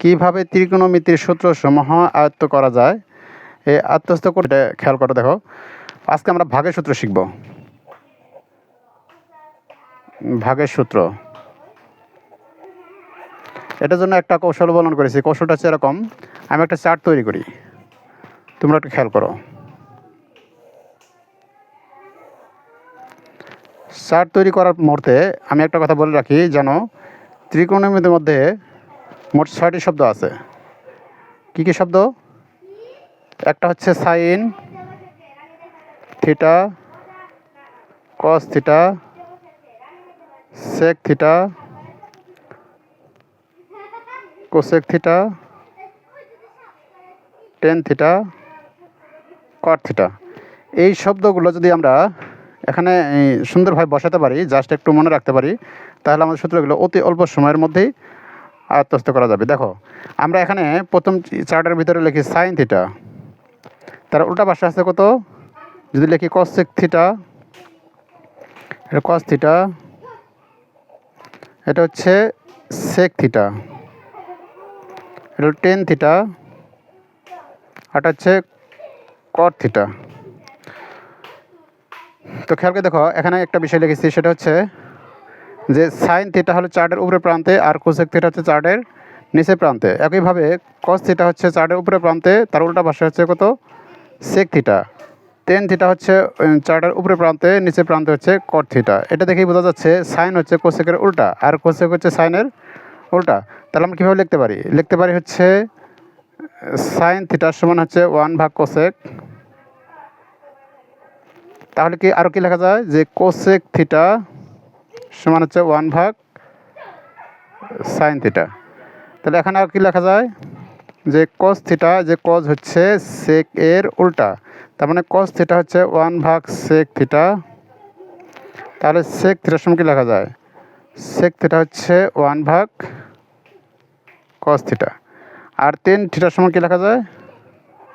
কীভাবে ত্রিকোণমিতির সূত্রসমূহ আয়ত্ত করা যায় এই আত্মস্থ করে খেয়াল করে, দেখো। আজকে আমরা ভাগের সূত্র শিখব। ভাগের সূত্র। এটার জন্য একটা কৌশল অবলম্বন করেছি। কৌশলটা হচ্ছে এরকম। আমি একটা চার্ট তৈরি করি। তোমরা একটু খেয়াল করো। চার্ট তৈরি করার মুহূর্তে আমি একটা কথা বলে রাখি, যেন ত্রিকোণমিতির মধ্যে মোট ছয়টি শব্দ আছে। কী কী শব্দ? একটা হচ্ছে sine, theta, cos theta, sec theta, cosec theta, tan theta, cot theta. এই শব্দগুলো যদি আমরা এখানে সুন্দরভাবে বসাতে পারি, জাস্ট একটু মনে রাখতে পারি, তাহলে আমাদের সূত্রগুলো অতি অল্প সময়ের মধ্যেই আয়ত্তস্থ করা যাবে। দেখো, আমরা এখানে প্রথম চার্টের ভিতরে লিখি সাইন থিটা তার উল্টা পাশে আছে কত? যদি লিখি কসেক থিটা এটা কস থিটা এটা হচ্ছে সেক থিটা এটা টেন থিটা এটা হচ্ছে কট থিটা তো খেয়াল করে দেখো, এখানে একটা বিষয় লিখেছি, সেটা হচ্ছে যে সাইন থিটা হলো চার্টের উপরে প্রান্তে আর কোসেক থিটা হচ্ছে চার্টের নিচে প্রান্তে। একইভাবে কস থিটা হচ্ছে চার্টের উপরে প্রান্তে, তার উল্টা পাশে হচ্ছে কত? সেক থিটা টেন থিটা হচ্ছে চার্টের উপরে প্রান্তে নিচে প্রান্তে হচ্ছে কট থিটা এটা দেখেই বোঝা যাচ্ছে সাইন হচ্ছে কোসেকের উল্টা আর কোসেক হচ্ছে সাইনের উল্টা। তাহলে আমরা কীভাবে লিখতে পারি? লিখতে পারি হচ্ছে সাইন থিটার সমান হচ্ছে ওয়ান ভাগ কোসেক তাহলে কি আরও কি লেখা যায়? যে কোসেক থিটা সমান হচ্ছে ওয়ান ভাগ সাইন থিটা তাহলে এখানে আর কি লেখা যায়? যে কস থিটা যে কজ হচ্ছে সেক এর উল্টা। তার মানে কস থিটা হচ্ছে ওয়ান ভাগ সেক থিটা তাহলে সেক থিটার সমান কি লেখা যায়? সেক থিটা হচ্ছে ওয়ান ভাগ কস থিটা আর টেন থিটার সমান কি লেখা যায়?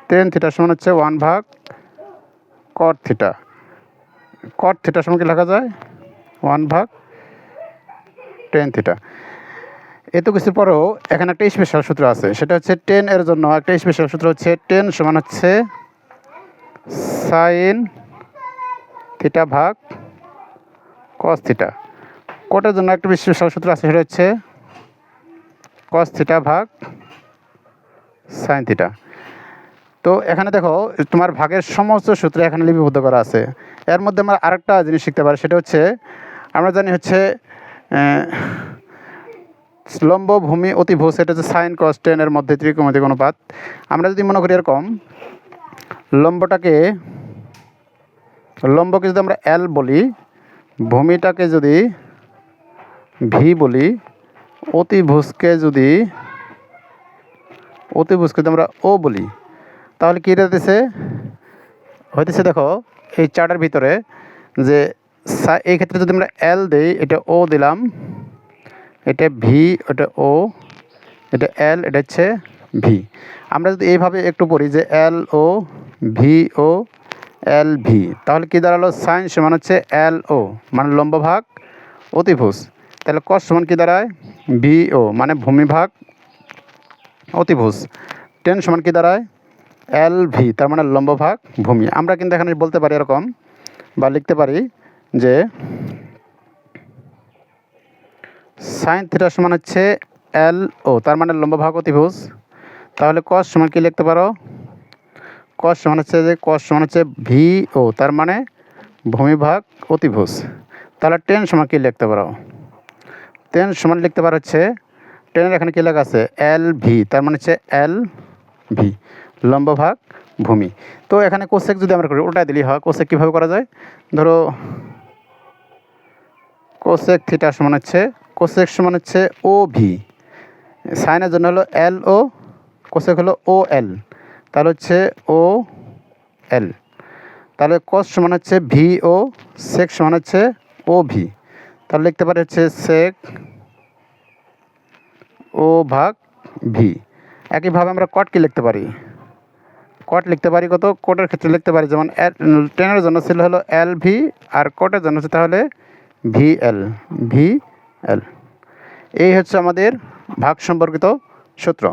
টেন থিটার সমান হচ্ছে ওয়ান ভাগ কট থিটা কট থিটার সমান কি লেখা যায়? ওয়ান ভাগ টেন থিটা এত কিছুর পরেও এখানে একটা স্পেশাল সূত্র আছে, সেটা হচ্ছে টেন এর জন্য। একটা স্পেশাল সূত্র হচ্ছে টেন সমান হচ্ছে সাইন থিটা ভাগ কস থিটা কোটের জন্য একটা স্পেশাল সূত্র আছে, সেটা হচ্ছে কস থিটা ভাগ সাইন থিটা তো এখানে দেখো, তোমার ভাগের সমস্ত সূত্র এখানে লিপিবদ্ধ করা আছে। এর মধ্যে আমরা আরেকটা জিনিস শিখতে পারি, সেটা হচ্ছে আমরা জানি হচ্ছে লম্ব ভূমি অতিভুজ এটা হচ্ছে সাইন কস টেনের মধ্যে, ত্রিকোণমিতিক অনুপাত। আমরা যদি মনে করি এরকম, লম্বটাকে, লম্বকে যদি আমরা এল বলি, ভূমিটাকে যদি ভি বলি অতিভুজকে যদি অতিভুজকে যদি আমরা ও বলি, তাহলে কী হইতেছে? হইতেছে দেখো, এই চার্টের ভিতরে যে এই ক্ষেত্রে যদি আমরা এল দিই, এটা ও দিলাম। এটা ভি এটা ও এটা এল এটা হচ্ছে ভি আমরা যদি এইভাবে একটু পড়ি যে এল ও ভি ও এল ভি তাহলে কী দাঁড়াল? সাইন সমান হচ্ছে এল ও মানে লম্ব ভাগ অতিভুজ। তাহলে কস সমান কী দাঁড়ায়? ভি ও মানে ভূমিভাগ অতিভুজ। টেন সমান কী দাঁড়ায়? এল ভি তার মানে লম্ব ভাগ ভূমি। আমরা কিন্তু এখানে বলতে পারি এরকম, বা লিখতে পারি যে সাইন থিটা সমান হচ্ছে এল ও তার মানে লম্ব ভাগ অতিভুজ। তাহলে কস সমান কি লিখতে পারো? কস সমান হচ্ছে যে কস সমান হচ্ছে ভি ও তার মানে ভূমি ভাগ অতিভুজ। তাহলে টেন সমান কি লিখতে পারো? টেন সমান লিখতে পারো হচ্ছে টেনের এখানে কী লেখা আছে? এল ভি তার মানে হচ্ছে এল ভি লম্ব ভাগ ভূমি। তো এখানে কোসেক যদি আমরা করি ওটাই দিলেই হয়। কোসেক কীভাবে করা যায়? ধরো কোসেক থিটা সমান হচ্ছে কোসেক সমান হচ্ছে ও ভি সাইনের জন্য হলো এল ও কোসেক হলো ও এল তাহলে হচ্ছে ও এল তাহলে কস সমান হচ্ছে ভি ও সেক সমান হচ্ছে ও ভি তাহলে লিখতে পারি হচ্ছে সেক ও ভাগ ভি একইভাবে আমরা কট কি লিখতে পারি? কট লিখতে পারি কত? কোটের ক্ষেত্রে লিখতে পারি, যেমন টেনের জন্য ছিল হলো এল ভি আর কোটের জন্য হচ্ছে তাহলে ভি এল ভি এল এই হচ্ছে আমাদের ভাগ সম্পর্কিত সূত্র।